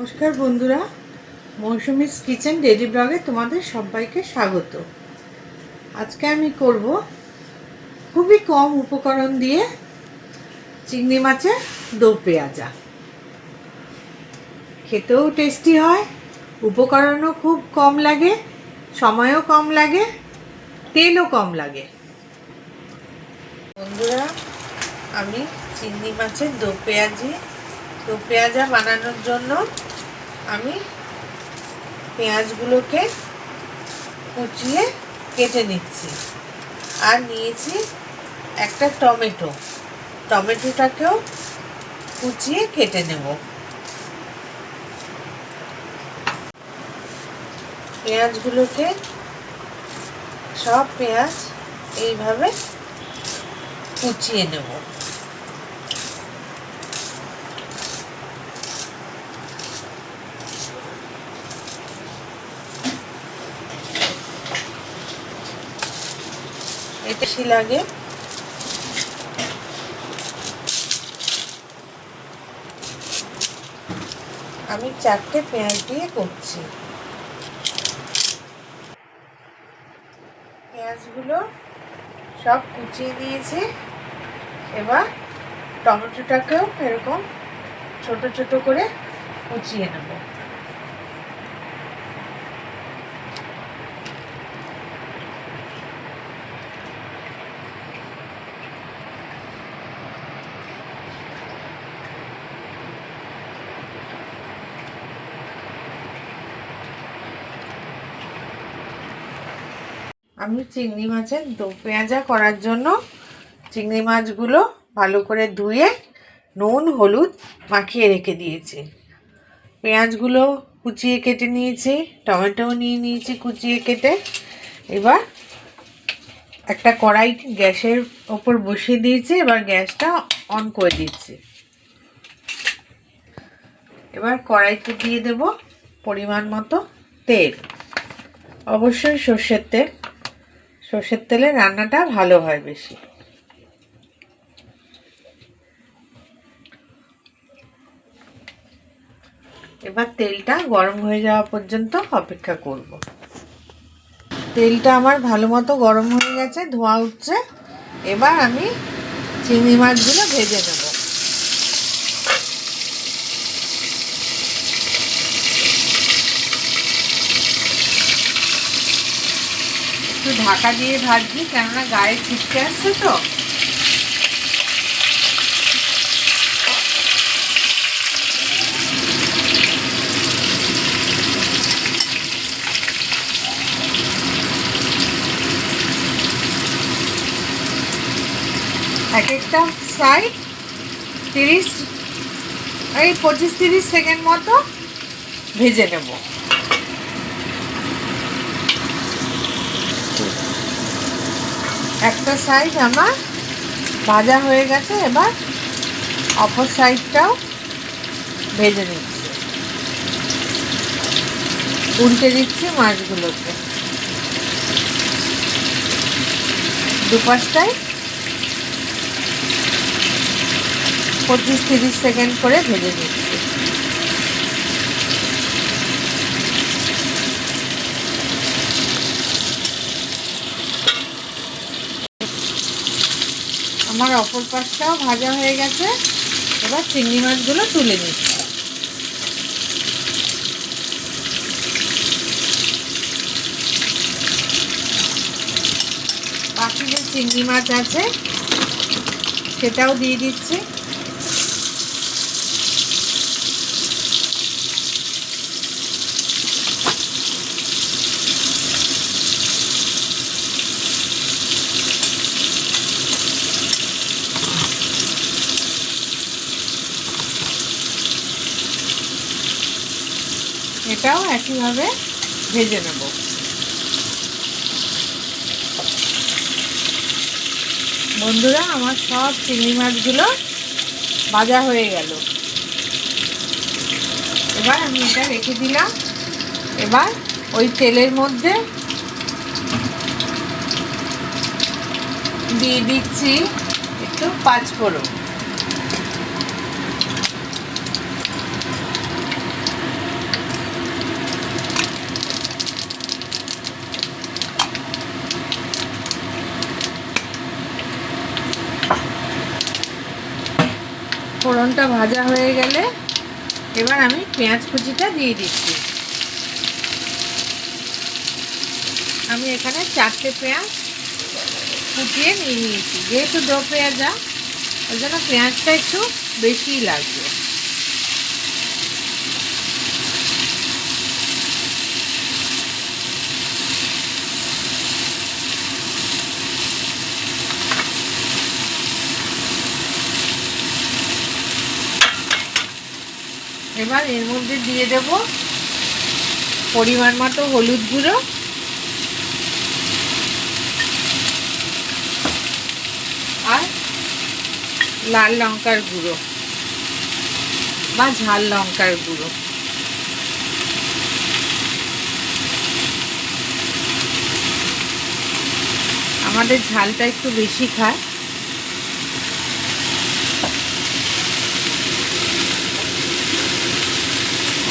নমস্কার বন্ধুরা, Mousumi's kitchen daily ব্লগে তোমাদের সবাইকে স্বাগত। আজকে আমি করব খুবই কম উপকরণ দিয়ে চিংড়ি মাছের দো পেঁয়াজা। খেতেও টেস্টি হয়, উপকরণও খুব কম লাগে, সময়ও কম লাগে, তেলও কম লাগে। বন্ধুরা, আমি চিংড়ি মাছের দো পেঁয়াজি তো পেঁয়াজা বানানোর জন্য আমি পেঁয়াজগুলোকে কুচিয়ে কেটে নিচ্ছি। আর নিয়েছি একটা টমেটো। টমেটোটাকেও কুচিয়ে কেটে নেব। পেঁয়াজগুলোকে সব পেঁয়াজ এইভাবে কুচিয়ে নেব। বেশি লাগে। আমি চারটে পেঁয়াজ দিয়ে করছি। পেঁয়াজগুলো সব কুচিয়ে দিয়েছি। এবার টমেটোটাকেও এরকম ছোট ছোট করে কুচিয়ে নেব। আমি চিংড়ি মাছের দো পেঁয়াজা করার জন্য চিংড়ি মাছগুলো ভালো করে ধুয়ে নুন, হলুদ মাখিয়ে রেখে দিয়েছি। পেঁয়াজগুলো কুচিয়ে কেটে নিয়েছি, টমেটোও নিয়ে নিয়েছি কুচিয়ে কেটে। এবার একটা কড়াই গ্যাসের ওপর বসিয়ে দিয়েছি, এবার গ্যাসটা অন করে দিচ্ছি। এবার কড়াইতে দিয়ে দেব পরিমাণ মতো তেল। অবশ্যই সর্ষের তেল। সর্ষের তেলে রান্নাটা ভালো হয় বেশি। এবার তেলটা গরম হয়ে যাওয়া পর্যন্ত অপেক্ষা করব। তেলটা আমার ভালো মতো গরম হয়ে গেছে, ধোঁয়া উঠছে। এবার আমি চিংড়ি মাছগুলো ভেজে নেব। একটু ঢাকা দিয়ে ভাজছি কেননা গায়ে ছিটকে আসছে তো। এক একটা সাইড তিরিশ, এই পঁচিশ তিরিশ সেকেন্ড মতো ভেজে নেব। একটা সাইড আমার ভাজা হয়ে গেছে, এবার অপর সাইডটাও ভেজে নিচ্ছি। উল্টে দিচ্ছি মাছগুলোকে। দুপাশটায় পঁচিশ তিরিশ সেকেন্ড করে ভেজে নিচ্ছি। আমার অপর পাশটাও ভাজা হয়ে গেছে। এবার চিংড়ি মাছগুলো তুলে নিচ্ছি। বাকি যে চিংড়ি মাছ আছে, সেটাও দিয়ে দিচ্ছি। এটাও একইভাবে ভেজে নেব। বন্ধুরা, আমার সব চিংড়ি মাছগুলো ভাজা হয়ে গেল। এবার আমি এটা রেখে দিলাম। এবার ওই তেলের মধ্যে দিয়ে দিচ্ছি একটু পাঁচফোড়ন। বেগুনটা ভাজা হয়ে গেলে এবার আমি পেঁয়াজ কুচিটা দিয়ে দিচ্ছি। আমি এখানে চারটে পেঁয়াজ কুচিয়ে নিয়ে নিয়েছি। যেহেতু দ পেঁয়াজা, ওই জন্য পেঁয়াজটা একটু বেশিই লাগবে। এবার এর মধ্যে দিয়ে দেব পরিমাণ মতো হলুদ গুঁড়ো। আর লাল লঙ্কার গুঁড়ো বা ঝাল লঙ্কার গুঁড়ো। আমাদের ঝালটা একটু বেশি খায়।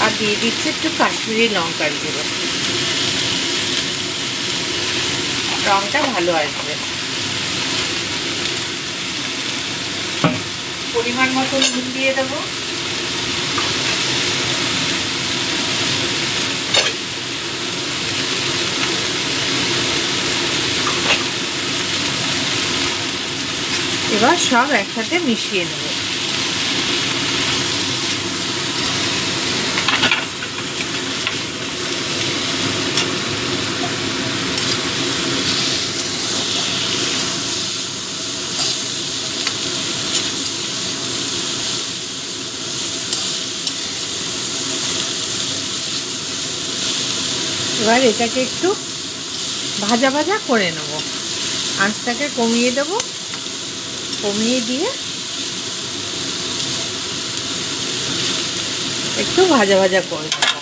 আর দিয়ে দিচ্ছি একটু কাশ্মীরি লঙ্কার গুঁড়ো। রঙটা ভালো আসবে। পরিমাণ মতো নুন দিয়ে দেবো। এবার সব একসাথে মিশিয়ে নেব। এবার এটাকে একটু ভাজা ভাজা করে নেব। আঁচটাকে কমিয়ে দেব। কমিয়ে দিয়ে একটু ভাজা ভাজা করে দেব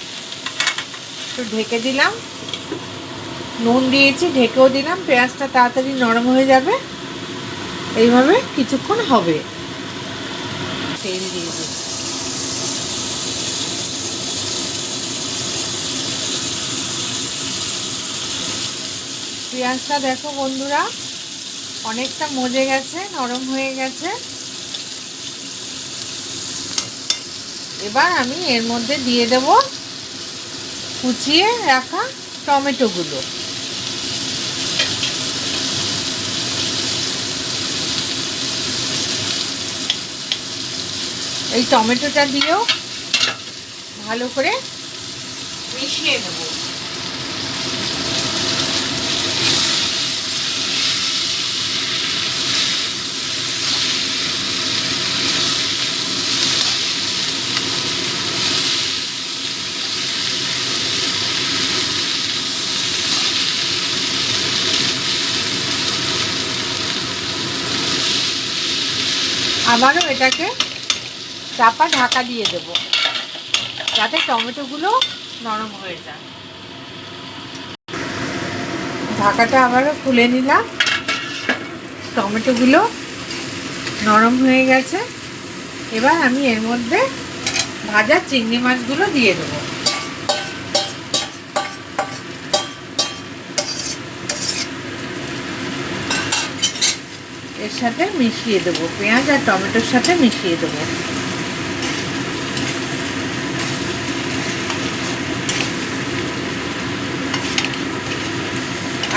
একটু ঢেকে দিলাম। নুন দিয়েছি, ঢেকেও দিলাম। পেঁয়াজটা তাড়াতাড়ি নরম হয়ে যাবে। এইভাবে কিছুক্ষণ হবে। তেল দিয়ে দিই পেঁয়াজটা দেখো বন্ধুরা, অনেকটা মজে গেছে, নরম হয়ে গেছে। এবার আমি এর মধ্যে দিয়ে দেব কুচিয়ে রাখা টমেটোগুলো। এই টমেটোটা দিয়েও ভালো করে মিশিয়ে নেব। আবারও এটাকে চাপা ঢাকা দিয়ে দেব, যাতে টমেটোগুলো নরম হয়ে যায়। ঢাকাটা আবারও খুলে নিলাম। টমেটোগুলো নরম হয়ে গেছে। এবার আমি এর মধ্যে ভাজা চিংড়ি মাছগুলো দিয়ে দেবো। এর সাথে মিশিয়ে দেবো। পেঁয়াজ আর টমেটোর সাথে মিশিয়ে দেবো।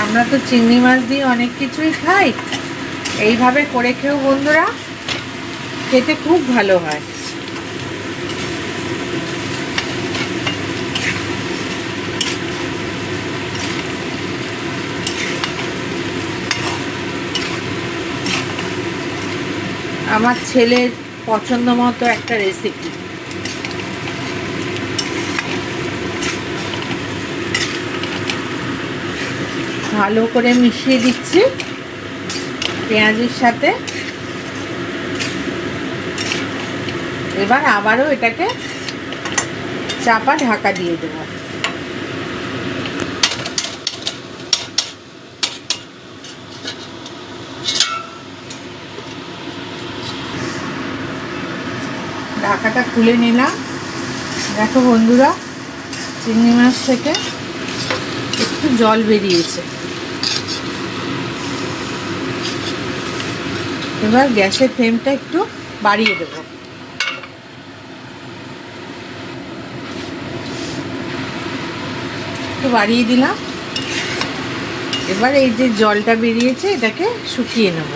আমরা তো চিংড়ি মাছ দিয়ে অনেক কিছুই খাই। এইভাবে করে খেয়েও বন্ধুরা। খেতে খুব ভালো হয়। আমার ছেলের পছন্দ মতো একটা রেসিপি ভালো করে মিশিয়ে দিচ্ছি পেঁয়াজের সাথে। এবার আবারও এটাকে চাপা ঢাকা দিয়ে দেবো। ঢাকাটা তুলে নিলাম। দেখো বন্ধুরা, চিংড়ি মাছ থেকে একটু জল বেরিয়েছে। এবার গ্যাসের ফ্লেমটা একটু বাড়িয়ে দেব। একটু বাড়িয়ে দিলাম। এবার এই যে জলটা বেরিয়েছে, এটাকে শুকিয়ে নেব।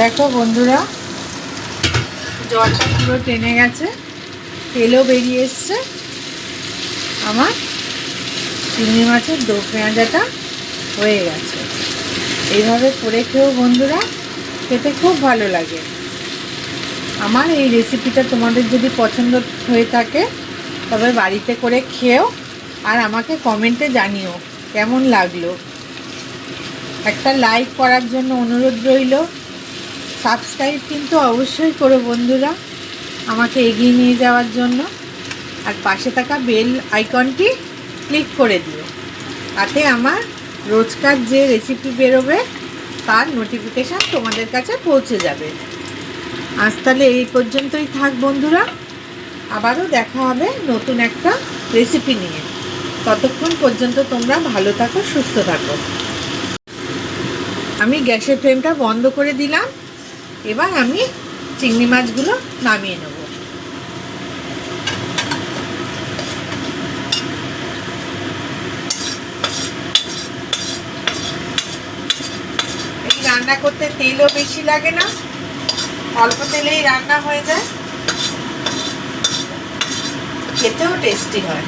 দেখো বন্ধুরা, জলটা পুরো টেনে গেছে, তেলও বেরিয়ে এসছে। আমার চিংড়ি মাছের দো পেঁয়াজাটা হয়ে গেছে। এইভাবে করে খেয়েও বন্ধুরা, খেতে খুব ভালো লাগে। আমার এই রেসিপিটা তোমাদের যদি পছন্দ হয়ে থাকে, তবে বাড়িতে করে খেয়েও আর আমাকে কমেন্টে জানিও কেমন লাগল। একটা লাইক করার জন্য অনুরোধ রইল। সাবস্ক্রাইব কিন্তু অবশ্যই করো বন্ধুরা, আমাকে এগিয়ে নিয়ে যাওয়ার জন্য। আর পাশে থাকা বেল আইকনটি ক্লিক করে দিও। তাতে আমার রোজকার যে রেসিপি বেরোবে, তার নোটিফিকেশান তোমাদের কাছে পৌঁছে যাবে। আজ তাহলে এই পর্যন্তই থাক বন্ধুরা। আবারও দেখা হবে নতুন একটা রেসিপি নিয়ে। ততক্ষণ পর্যন্ত তোমরা ভালো থাকো, সুস্থ থাকো। আমি গ্যাসের ফ্লেমটা বন্ধ করে দিলাম। এবার আমি চিংড়ি মাছগুলো নামিয়ে নেব। রান্না করতে তেলও বেশি লাগে না, অল্প তেলেই রান্না হয়ে যায়। খেতেও টেস্টি হয়।